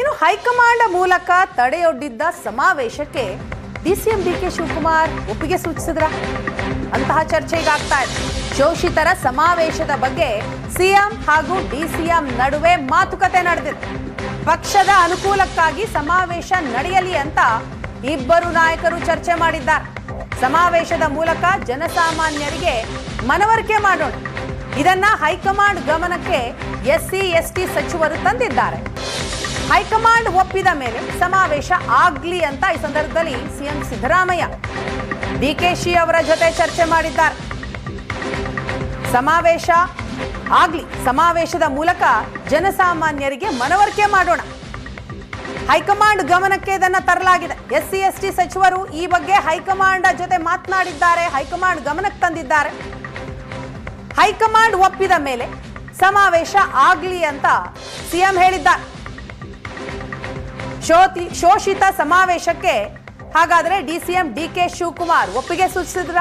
ಇನ್ನು ಹೈಕಮಾಂಡ್ ಮೂಲಕ ತಡೆಯೊಡ್ಡಿದ್ದ ಸಮಾವೇಶಕ್ಕೆ ಡಿಸಿಎಂ ಡಿ ಕೆ ಶಿವಕುಮಾರ್ ಒಪ್ಪಿಗೆ ಸೂಚಿಸಿದ್ರ. ಅಂತಹ ಚರ್ಚೆ ಈಗ ಇದೆ. ಶೋಷಿತರ ಸಮಾವೇಶದ ಬಗ್ಗೆ ಸಿಎಂ ಹಾಗೂ ಡಿಸಿಎಂ ನಡುವೆ ಮಾತುಕತೆ ನಡೆದಿದೆ. ಪಕ್ಷದ ಅನುಕೂಲಕ್ಕಾಗಿ ಸಮಾವೇಶ ನಡೆಯಲಿ ಅಂತ ಇಬ್ಬರು ನಾಯಕರು ಚರ್ಚೆ ಮಾಡಿದ್ದಾರೆ. ಸಮಾವೇಶದ ಮೂಲಕ ಜನಸಾಮಾನ್ಯರಿಗೆ ಮನವರಿಕೆ ಮಾಡೋಣ. ಇದನ್ನ ಹೈಕಮಾಂಡ್ ಗಮನಕ್ಕೆ ಎಸ್ಸಿ, ಎಸ್ಟಿ ಸಚಿವರು ತಂದಿದ್ದಾರೆ. ಹೈಕಮಾಂಡ್ ಒಪ್ಪಿದ ಮೇಲೆ ಸಮಾವೇಶ ಆಗ್ಲಿ ಅಂತ ಈ ಸಂದರ್ಭದಲ್ಲಿ ಸಿಎಂ ಸಿದ್ದರಾಮಯ್ಯ ಡಿಕೆಶಿ ಅವರ ಜೊತೆ ಚರ್ಚೆ ಮಾಡಿದ್ದಾರೆ. ಸಮಾವೇಶ ಆಗ್ಲಿ, ಸಮಾವೇಶದ ಮೂಲಕ ಜನಸಾಮಾನ್ಯರಿಗೆ ಮನವರಿಕೆ ಮಾಡೋಣ. ಹೈಕಮಾಂಡ್ ಗಮನಕ್ಕೆ ಇದನ್ನ ತರಲಾಗಿದೆ. ಎಸ್ ಸಿ ಎಸ್ ಟಿ ಸಚಿವರು ಈ ಬಗ್ಗೆ ಹೈಕಮಾಂಡ್ ಜೊತೆ ಮಾತನಾಡಿದ್ದಾರೆ, ಹೈಕಮಾಂಡ್ ಗಮನಕ್ಕೆ ತಂದಿದ್ದಾರೆ. ಹೈಕಮಾಂಡ್ ಒಪ್ಪಿದ ಮೇಲೆ ಸಮಾವೇಶ ಆಗ್ಲಿ ಅಂತ ಸಿಎಂ ಹೇಳಿದ್ದಾರೆ. ಶೋತಿ ಶೋಷಿತ ಸಮಾವೇಶಕ್ಕೆ ಹಾಗಾದ್ರೆ ಡಿಸಿಎಂ ಡಿ ಕೆ ಶಿವಕುಮಾರ್ ಒಪ್ಪಿಗೆ ಸೂಚಿಸಿದ್ರ?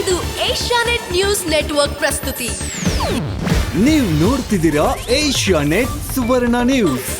ಇದು ಏಷ್ಯಾನೆಟ್ ನ್ಯೂಸ್ ನೆಟ್ವರ್ಕ್ ಪ್ರಸ್ತುತಿ. ನೀವು ನೋಡ್ತಿದ್ದೀರಾ ಏಷ್ಯಾ ನೆಟ್ ಸುವರ್ಣ ನ್ಯೂಸ್.